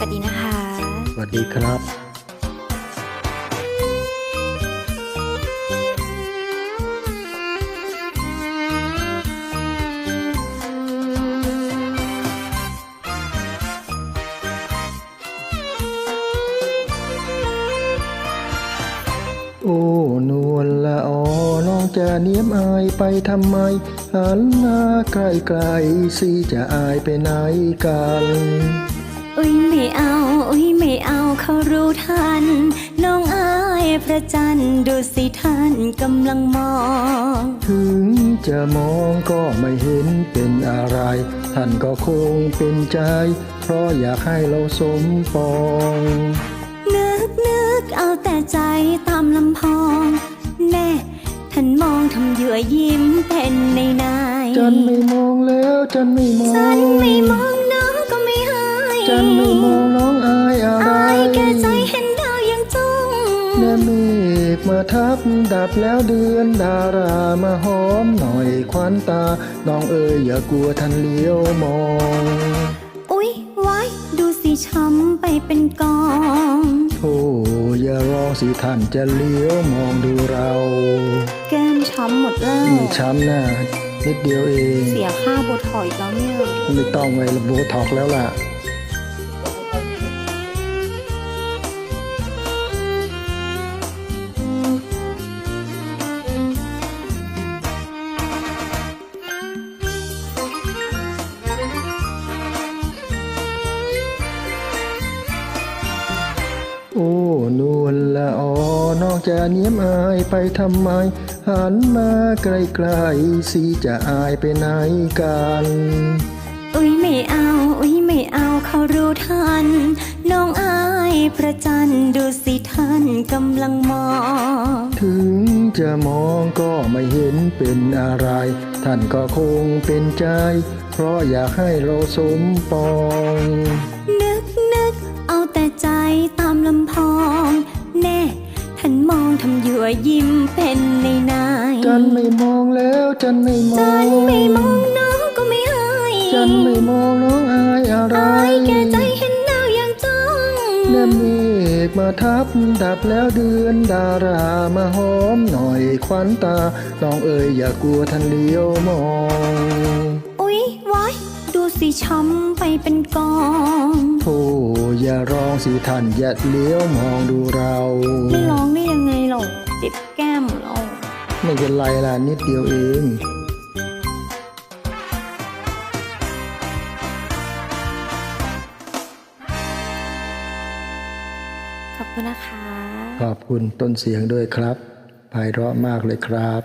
วัสดีนะคะ สวัสดีครับโอ้นวลละออน้องจะเนียมอายไปทำไมหันหน้าใกล้ๆสิจะอายไปไหนกัน อุ้ยไม่เอา อุ้ยไม่เอาเขารู้ทัน น้องอายพระจันทร์ดูสิท่านกำลังมอง ถึงจะมองก็ไม่เห็นเป็นอะไร ท่านก็คงเป็นใจ เพราะอยากให้เราสมปอง นึกนึกเอาแต่ใจตามลำพอง แน่ท่านมองทำเหยื่อยิ้มเป็นในนาย จันไม่มองแล้วจันไม่มอง ฉันไม่มองน้องก็ไม่ให้ จันไม่มองน้องอายอะไรอายแก่ใจเห็นดาวยังจ้องแม่เมฆมาทับดับแล้วเดือนดารามาหอมหน่อยควันตา น้องเอ๋ยอย่ากลัวท่านเลี้ยวมอง อุ๊ยไว้ดูสิช้ำไปเป็นกองโธ่อย่ารอสิท่านจะเลี้ยวมองดูเรา แก้มช้ำหมดแล้วไม่ช้ำหน้านิดเดียวเอง เสียค่าโบถอยอีกแล้วเนี่ย ไม่ต้องไประโบท็อกแล้วล่ะ โอ้นวลละออน้องจะเนียมอายไปทำไม หันมาใกล้ๆสิจะอายไปไหนกัน อุ๊ยไม่เอา อุ๊ยไม่เอาเขารู้ทัน น้องอายพระจันทร์ดูสิท่านกำลังมอง ถึงจะมองก็ไม่เห็นเป็นอะไร ท่านก็คงเป็นใจ เพราะอยากให้เราสมปอง องทำเหยื่อยิ้มเป็นในนายจันไม่มองแล้วจันไม่มองจันไม่มองน้องก็ไม่ให้จันไม่มองน้องอายอะไรอายแก่ใจเห็นดาวยังจ้องแม่เมฆมาทับดับแล้วเดือนดารามาหอมหน่อยควันตา น้องเอ๋ยอย่ากลัวท่านเลี้ยวมองอุ๊ยไว้ดูสิช้ำไปเป็นกองโธ่อย่าร้องสิท่านอย่าเลี้ยวมองดูเราไม่ร้องได้ยังไงหรอกเจ็บแก้มหรอกไม่เป็นไรล่ะนิดเดียวเองขอบคุณนะคะ ขอบคุณต้นเสียงด้วยครับไพเราะมากเลยครับ